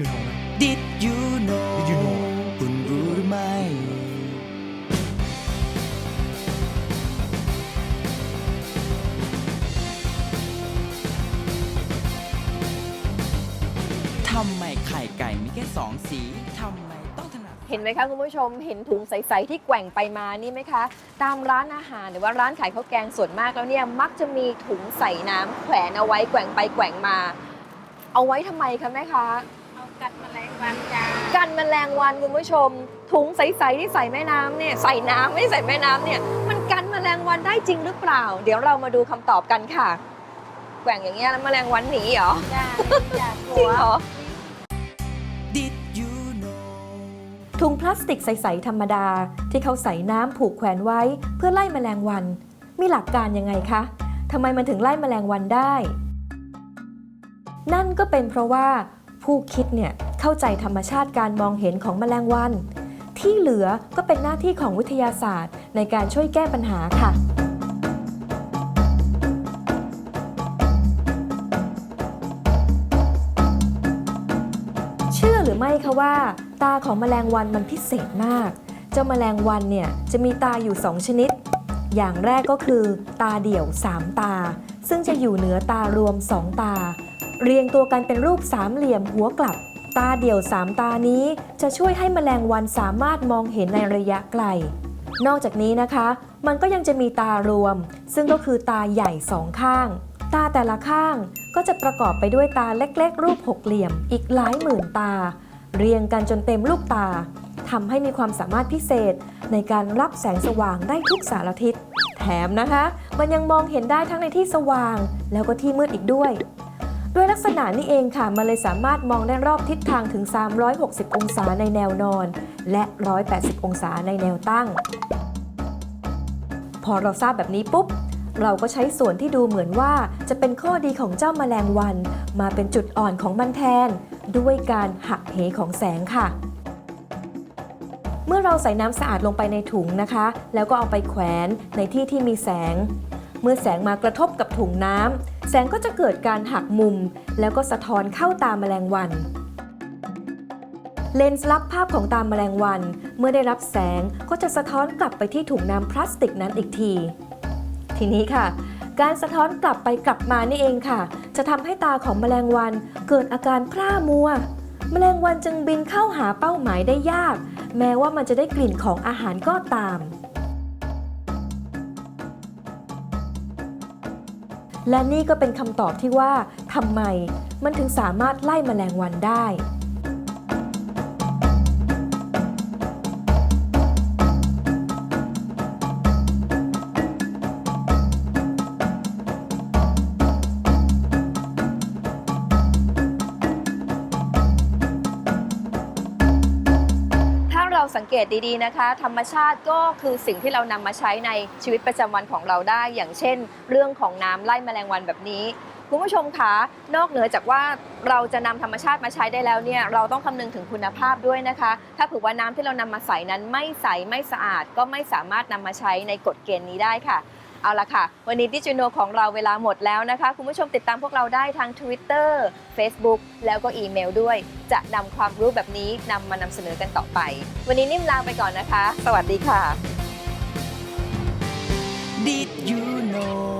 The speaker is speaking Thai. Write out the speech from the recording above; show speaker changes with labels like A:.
A: you know นะ
B: Did you know
A: Did you know
B: คุณรู้หรือไม่ ทำไมไข่ไก่มีแค่สองสี ทำไมต้องถนัด
C: เห็นไหมคะคุณผู้ชมเห็นถุงใส ๆ ที่แกว่งไปมานี่ไหมคะ ตามร้านอาหารหรือว่าร้านขายข้าวแกงส่วนมากแล้วเนี่ยมักจะมีถุงใส่น้ำแขวนเอาไว้แกว่งไปแกว่งมา เอาไว้ทำไมคะแม่คะ
D: เอา กัดแมลงวันจ้า
C: กันแมลงวันคุณผู้ชม ถุงใสๆที่ใส่แม่น้ำเนี่ยใส่น้ำไม่ใส่แม่น้ำเนี่ย มันกันแมลงวันได้จริงหรือเปล่า เดี๋ยวเรามาดูคำตอบกันค่ะแกว่งอย่างเงี้ยแล้วแมลงวันหนีเหรอ
D: จ้าจ้า
C: จริงเหรอ
B: Did you know
C: ถุงพลาสติกใส ๆ ธรรมดา ที่เขาใส่น้ำผูกแขวนไว้ เพื่อไล่แมลงวัน มีหลักการยังไงคะทำไมมันถึงไล่แมลงวันได้ นั่นก็เป็นเพราะว่า ผู้คิดเนี่ยเข้าใจธรรมชาติการมองเห็นของแมลงวัน ที่เหลือก็เป็นหน้าที่ของวิทยาศาสตร์ ในการช่วยแก้ปัญหาค่ะเชื่อหรือไม่คะว่า ตาของแมลงวันมันพิเศษมาก เจ้าแมลงวันเนี่ยจะมีตาอยู่ 2 ชนิด อย่างแรกก็คือ ตาเดี่ยว 3 ตา ซึ่งจะอยู่เหนือตารวม 2 ตา เรียงตัวกันเป็นรูปสามเหลี่ยมหัวกลับ ตาเดี่ยว3ตานี้จะช่วยให้แมลงวันสามารถมองเห็นในระยะไกล นอกจากนี้นะคะ มันก็ยังจะมีตารวม ซึ่งก็คือตาใหญ่สองข้าง ตาแต่ละข้างก็จะประกอบไปด้วยตาเล็กๆ รูปหกเหลี่ยม อีกหลายหมื่นตา เรียงกันจนเต็มลูกตาทำให้มีความสามารถพิเศษในการรับแสงสว่างได้ทุกสารทิศ แถมนะคะ มันยังมองเห็นได้ทั้งในที่สว่าง แล้วก็ที่มืดอีกด้วย ด้วยลักษณะนี้เองค่ะ มันเลยสามารถมองได้รอบทิศทางถึง 360 องศาในแนวนอน และ 180 องศาในแนวตั้ง พอเราทราบแบบนี้ปุ๊บ เราก็ใช้ส่วนที่ดูเหมือนว่าจะเป็นข้อดีของเจ้าแมลงวัน มาเป็นจุดอ่อนของมันแทน ด้วยการหักเหของแสงค่ะเมื่อเราใส่น้ำสะอาดลงไปในถุงนะคะ แล้วก็เอาไปแขวนในที่ที่มีแสง เมื่อแสงมากระทบกับถุงน้ำ แสงก็จะเกิดการหักมุม แล้วก็สะท้อนเข้าตาแมลงวัน เลนส์รับภาพของตาแมลงวัน เมื่อได้รับแสงก็จะสะท้อนกลับไปที่ถุงน้ำพลาสติกนั้นอีกที ทีนี้ค่ะ การสะท้อนกลับไปกลับมานี่เองค่ะ จะทำให้ตาของแมลงวันเกิดอาการพร่ามัว แมลงวันจึงบินเข้าหาเป้าหมายได้ยาก แม้ว่ามันจะได้กลิ่นของอาหารก็ตาม และนี่ก็เป็นคำตอบที่ว่าทำไมมันถึงสามารถไล่แมลงวันได้ สังเกตดีๆนะคะ ธรรมชาติก็คือสิ่งที่เรานำมาใช้ในชีวิตประจำวันของเราได้ อย่างเช่น เรื่องของน้ำไล่แมลงวันแบบนี้คุณผู้ชมคะ นอกเหนือจากว่าเราจะนำธรรมชาติมาใช้ได้แล้วเนี่ยเราต้องคำนึงถึงคุณภาพด้วยนะคะ ถ้าเผื่อว่าน้ำที่เรานำมาใส่นั้นไม่ใสไม่สะอาด ก็ไม่สามารถนำมาใช้ในกฎเกณฑ์นี้ได้ค่ะ เอาละค่ะ วันนี้ดิจิโนของเราเวลาหมดแล้วนะคะ คุณผู้ชมติดตามพวกเราได้ทาง Twitter Facebook แล้วก็อีเมลด้วย จะนำความรู้แบบนี้นำมานำเสนอกันต่อไป วันนี้นิ่มลาไปก่อนนะคะ สวัสดีค่ะ
B: Did you know